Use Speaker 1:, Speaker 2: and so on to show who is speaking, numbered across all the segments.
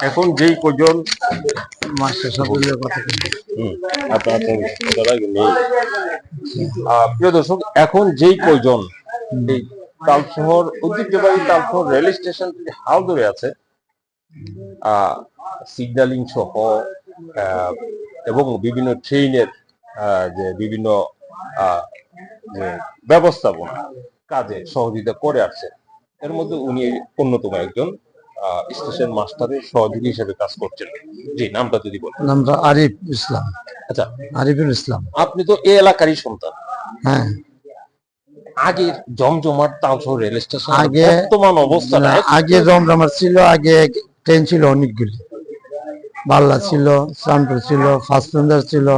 Speaker 1: এখন যেই কজন প্রিয় দর্শক এখন যেই কয়জন এই তালশহর ঐতিহ্যবাহী তালশহর রেল স্টেশন থেকে হাল ধরে আছে সিগন্যালিং সহ এবং বিভিন্ন ট্রেনের যে বিভিন্ন আহ, যে ব্যবস্থাপনা কাজে সহযোগিতা করে আসছে। এর মধ্যে উনি অন্যতম একজন। স্টেশন মাস্টারের সহযোগী হিসেবে কাজ করছেন। জি নামটা যদি বলেন।
Speaker 2: নামটা আরিফ ইসলাম।
Speaker 1: আচ্ছা।
Speaker 2: আরিফুল ইসলাম।
Speaker 1: আপনি তো এই এলাকারই সন্তান।
Speaker 2: হ্যাঁ।
Speaker 1: আগের জমজমাট তালশহর রেল স্টেশন
Speaker 2: আগে-
Speaker 1: বর্তমান অবস্থাটা
Speaker 2: না, আগে জমজমার ছিল আগে ট্রেন ছিল অনেকগুলি। বাল্লা ছিল শ্রামপুর ছিল ফার্স্ট ছিল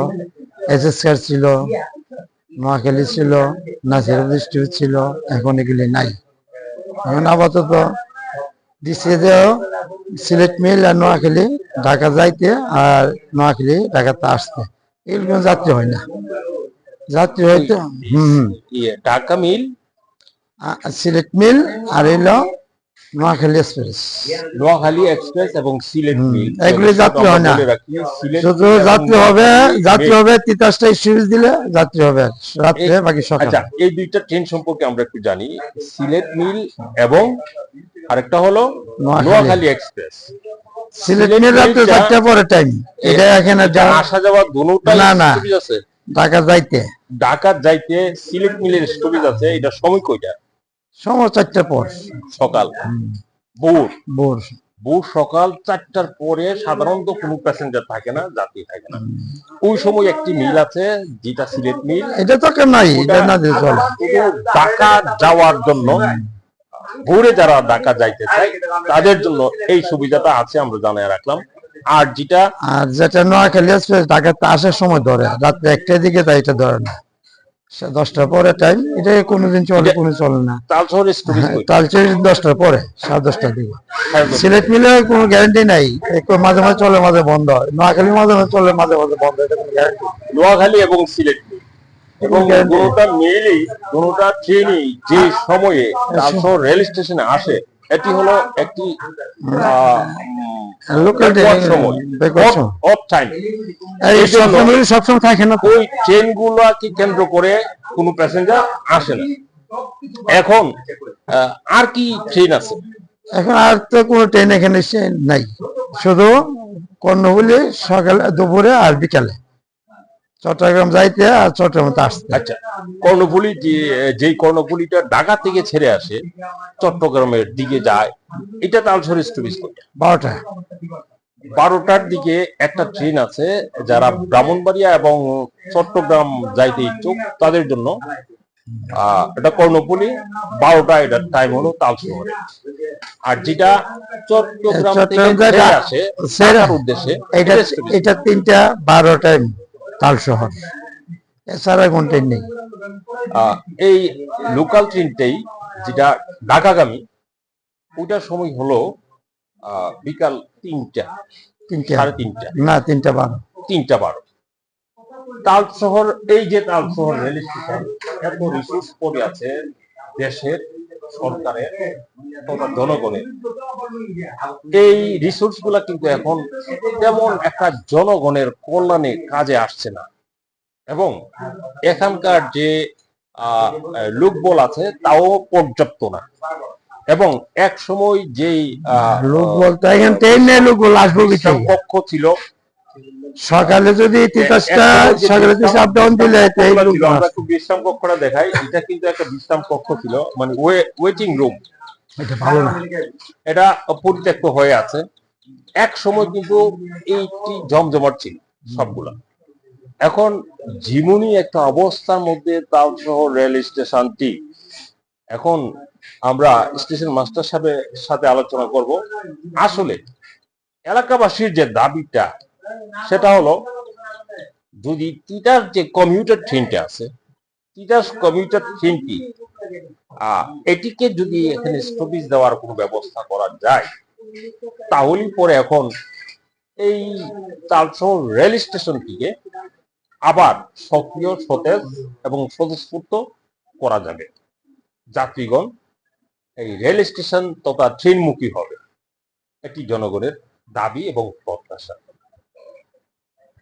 Speaker 2: এসএসকার ছিল নোয়াখালী ছিল নাসির ডিস্ট্রিক্ট ছিল এখন এগুলি নাই। এখন আপাতত সিলেট মিল আর নোয়াখালী ঢাকা যাইতে আর নোয়াখালী ঢাকাতে আসতে। এগুলো যাত্রী হয় না। যাত্রী হয়তো হম
Speaker 1: ইয়ে, ঢাকা মিল?
Speaker 2: সিলেট মিল আর এলো নোয়াখালী এক্সপ্রেস।
Speaker 1: নোয়াখালী এক্সপ্রেস এবং সিলেট মিল।
Speaker 2: এগুলি যাত্রী হয় না। শুধু যাত্রী হবে যাত্রী হবে তিতাসটাই সুইচ দিলে যাত্রী হবে রাত্রে বাকি সকাল।
Speaker 1: আচ্ছা এই দুইটা ট্রেন সম্পর্কে আমরা একটু জানি। সিলেট মিল এবং আরেকটা হলো
Speaker 2: নোয়াখালী।
Speaker 1: এক্সপ্রেস।
Speaker 2: সিলেট
Speaker 1: সিলেট
Speaker 2: রাত্রে চারটা পরে টাইম এটা এখানে
Speaker 1: আসা যাওয়া দুটোটাই
Speaker 2: না, না। ঢাকা যাইতে।
Speaker 1: ঢাকা যাইতে সিলেট মিলের স্টপেজ আছে। এটা সময় কয়টা?
Speaker 2: সময় চারটা পর।
Speaker 1: সকাল। ভোর।
Speaker 2: ভোর।
Speaker 1: ভোর সকাল চারটার পরে সাধারণত কোনো প্যাসেঞ্জার থাকে না যাত্রী থাকে না। ওই সময় একটি মিল আছে যেটা সিলেট মিল।
Speaker 2: এটা তো নাই এটা না
Speaker 1: ঢাকা যাওয়ার জন্য ভোরে যারা ঢাকা যাইতে চায় তাদের জন্য এই সুবিধাটা আছে আমরা জানাই রাখলাম। আর যেটা
Speaker 2: আর যেটা নোয়াখালী এক্সপ্রেস ঢাকাতে আসার সময় ধরে রাত্রে একটার দিকে তাই এটা ধরে না। দশটার পরে টাইম এটা কোনোদিন চলে কোনো চলে না।
Speaker 1: তালশহর স্টপেজ
Speaker 2: তালচে দশটার পরে সাড়ে দশটার দিকে। সিলেট মিলে কোনো গ্যারান্টি নাই মাঝে মাঝে চলে মাঝে বন্ধ হয়। নোয়াখালী মাঝে মাঝে চলে মাঝে মাঝে বন্ধ হয় এটা কোনো গ্যারান্টি
Speaker 1: নোয়াখালী এবং সিলেট। এবং। কোনোটা মেলই কোনোটা ট্রেনই যে সময়ে তালশহর রেল স্টেশনে আসে এটি হলো একটি জন্য-
Speaker 2: সবসময় থাকে না।
Speaker 1: ওই ট্রেনগুলোকে কেন্দ্র করে কোনো প্যাসেঞ্জার আসে না। এখন আর কি ট্রেন আছে?
Speaker 2: এখন আর তো কোনো ট্রেন এখানে নাই। শুধু কর্ণফুলি সকালে দুপুরে আর বিকালে। চট্টগ্রাম যাইতে আর চট্টগ্রাম আসতে।
Speaker 1: আচ্ছা কর্ণফুলি যে যেই কর্ণফুলিটা ঢাকা থেকে ছেড়ে আসে চট্টগ্রামের দিকে যায় এটা তালসর কোনটা
Speaker 2: বারোটা।
Speaker 1: বারোটার দিকে একটা ট্রেন আছে যারা ব্রাহ্মণবাড়িয়া এবং চট্টগ্রাম যাইতে ইচ্ছুক তাদের জন্য এটা কর্ণফুলি বারোটা এটার টাইম হলো তালশহরে। আর যেটা চট্টগ্রাম থেকে ছেড়ে আসে উদ্দেশ্যে
Speaker 2: এটা তিনটা বারো টাইম তাল শহর। এছাড়া কোন ট্রেন নেই।
Speaker 1: এই লোকাল ট্রেনটাই যেটা ঢাকাগামী ওইটার সময় হলো বিকাল তিনটা
Speaker 2: তিনটা।
Speaker 1: সাড়ে তিনটা।
Speaker 2: না তিনটা বারো।
Speaker 1: তিনটা বারো। তাল শহর এই যে তাল শহর রেল স্টেশন এত রিসোর্স পড়ে আছে দেশের সরকারের তথা জনগণের। এই রিসোর্সগুলা কিন্তু এখন তেমন একটা জনগণের কল্যাণে কাজে আসছে না। এবং এখানকার যে আহ, লোকবল আছে তাও পর্যাপ্ত না। এবং এক সময় যেই আহ,
Speaker 2: লোক বলতে এখানে ট্রেন নেই লোক আসব কি
Speaker 1: কক্ষ ছিল
Speaker 2: সকালে যদি তিতাসটা সকালে যদি আপ ডাউন দিলে তো এই লোক
Speaker 1: ছিল, আমরা একটু বিশ্রাম কক্ষটা দেখাই এটা কিন্তু একটা বিশ্রাম কক্ষ ছিল মানে ওয়েটিং রুম
Speaker 2: এটা ভালো না।
Speaker 1: এটা পরিত্যক্ত হয়ে আছে। এক সময় কিন্তু এইটি জমজমাট ছিল সবগুলা। এখন জিমুনি একটা অবস্থার মধ্যে তালসহ রেল স্টেশনটি এখন আমরা স্টেশন মাস্টার সাহেবের সাথে আলোচনা করব। আসলে এলাকাবাসীর যে দাবিটা সেটা হলো, যদি তিতার যে কমিউটার ট্রেনটা আছে, তিতাস কমিউটার ট্রেনটি এটিকে যদি এখানে স্টপেজ দেওয়ার কোনো ব্যবস্থা করা যায় তাহলেই পরে এখন এই তালশহর রেল স্টেশনটিকে আবার সক্রিয়, সতেজ এবং স্বতঃস্ফূর্ত করা যাবে। যাত্রীগণ, এই রেল স্টেশন তথা ট্রেনমুখী হবে। এটি জনগণের দাবি এবং প্রত্যাশা।